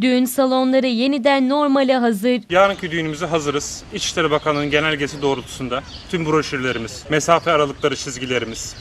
Düğün salonları yeniden normale hazır. Yarınki düğünümüze hazırız. İçişleri Bakanlığı'nın genelgesi doğrultusunda tüm broşürlerimiz, mesafe aralıkları çizgilerimiz,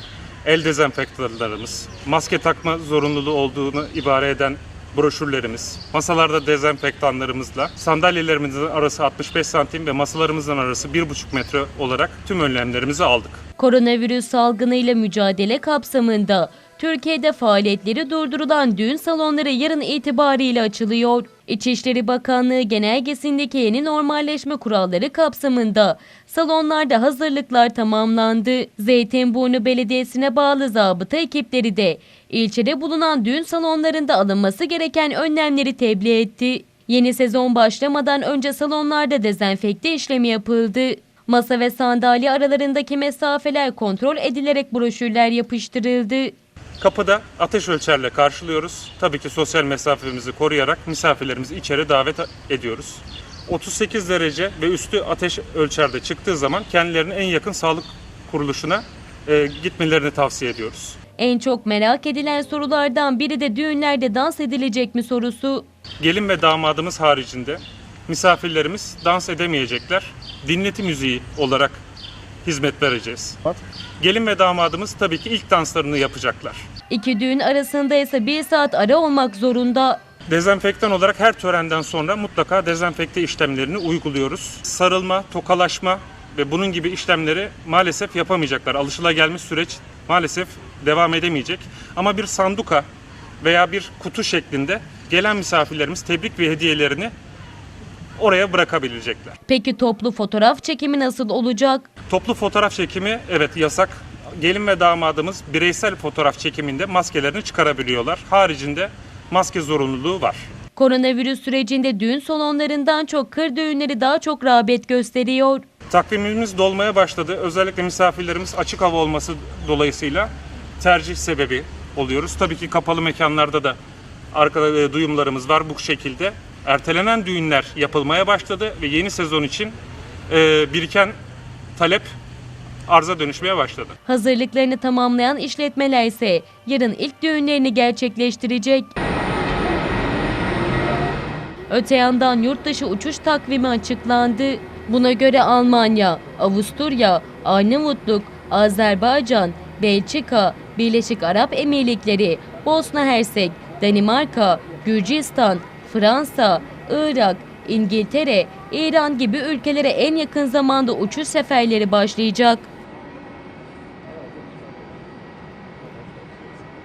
el dezenfektanlarımız, maske takma zorunluluğu olduğunu ibare eden broşürlerimiz, masalarda dezenfektanlarımızla sandalyelerimizin arası 65 santim ve masalarımızın arası 1,5 metre olarak tüm önlemlerimizi aldık. Koronavirüs salgınıyla mücadele kapsamında Türkiye'de faaliyetleri durdurulan düğün salonları yarın itibariyle açılıyor. İçişleri Bakanlığı genelgesindeki yeni normalleşme kuralları kapsamında salonlarda hazırlıklar tamamlandı. Zeytinburnu Belediyesi'ne bağlı zabıta ekipleri de ilçede bulunan düğün salonlarında alınması gereken önlemleri tebliğ etti. Yeni sezon başlamadan önce salonlarda dezenfekte işlemi yapıldı. Masa ve sandalye aralarındaki mesafeler kontrol edilerek broşürler yapıştırıldı. Kapıda ateş ölçerle karşılıyoruz. Tabii ki sosyal mesafemizi koruyarak misafirlerimizi içeri davet ediyoruz. 38 derece ve üstü ateş ölçerde çıktığı zaman kendilerini en yakın sağlık kuruluşuna e, gitmelerini tavsiye ediyoruz. En çok merak edilen sorulardan biri de düğünlerde dans edilecek mi sorusu. Gelin ve damadımız haricinde misafirlerimiz dans edemeyecekler. Dinleti müziği olarak hizmet vereceğiz. Gelin ve damadımız tabii ki ilk danslarını yapacaklar. İki düğün arasında ise bir saat ara olmak zorunda. Dezenfektan olarak her törenden sonra mutlaka dezenfekte işlemlerini uyguluyoruz. Sarılma, tokalaşma ve bunun gibi işlemleri maalesef yapamayacaklar. Alışılagelmiş süreç maalesef devam edemeyecek. Ama bir sanduka veya bir kutu şeklinde gelen misafirlerimiz tebrik ve hediyelerini oraya bırakabilecekler. Peki toplu fotoğraf çekimi nasıl olacak? Toplu fotoğraf çekimi evet yasak. Gelin ve damadımız bireysel fotoğraf çekiminde maskelerini çıkarabiliyorlar. Haricinde maske zorunluluğu var. Koronavirüs sürecinde düğün salonlarından çok kır düğünleri daha çok rağbet gösteriyor. Takvimimiz dolmaya başladı. Özellikle misafirlerimiz açık hava olması dolayısıyla tercih sebebi oluyoruz. Tabii ki kapalı mekanlarda da arkada e, duyumlarımız var bu şekilde. Ertelenen düğünler yapılmaya başladı ve yeni sezon için e, biriken talep arza dönüşmeye başladı. Hazırlıklarını tamamlayan işletmeler ise yarın ilk düğünlerini gerçekleştirecek. Öte yandan yurt dışı uçuş takvimi açıklandı. Buna göre Almanya, Avusturya, Arnavutluk, Azerbaycan, Belçika, Birleşik Arap Emirlikleri, Bosna Hersek, Danimarka, Gürcistan, Fransa, Irak, İngiltere, İran gibi ülkelere en yakın zamanda uçuş seferleri başlayacak.